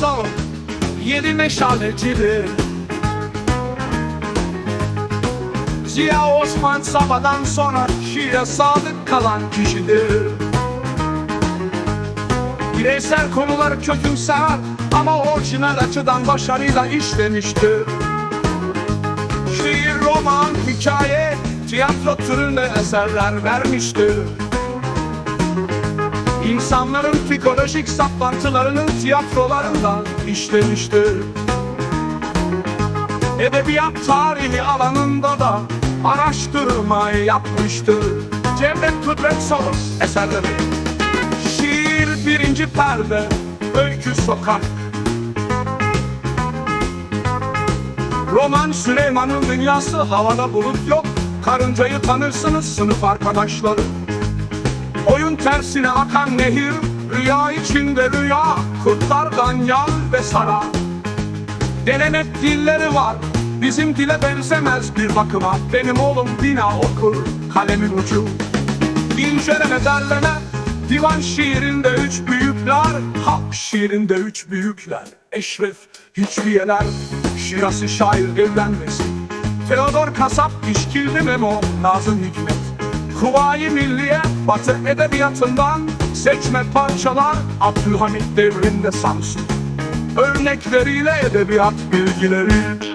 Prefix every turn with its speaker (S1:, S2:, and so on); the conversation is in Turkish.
S1: Picasso Yedi meşalecidir Ziya Osman Sabah'dan sonra şiire sadık kalan kişidir Bireysel konuları kötümser ama orijinal açıdan başarıyla işlemiştir. Şiir, roman, hikaye, tiyatro türünde eserler vermiştir. İnsanların psikolojik saplantılarını tiyatrolarından işlemiştir. Edebiyat tarihi alanında da araştırma yapmıştır. Cevdet Kudret Soğuk eserleri. Şiir birinci perde, öykü sokak. Roman Süleyman'ın dünyası havada bulut yok. Karıncayı tanırsınız sınıf arkadaşları. Oyun tersine akan nehir, rüya içinde rüya, kurtlardan yal ve sara. Denemek dilleri var, bizim dile benzemez bir bakıma. Benim oğlum bina okur, kalemin ucu. İnceleme derleme, divan şiirinde üç büyükler, halk şiirinde üç büyükler. Eşref, hiçbiyeler, şirası şair evlenmesi. Teodor Kasap, İşkilli Memo, Nazım Hikmet. Kuvayi Milliye, Batı Edebiyatı'ndan seçme parçalar Abdülhamit devrinde Samsun. Örnekleriyle edebiyat bilgileri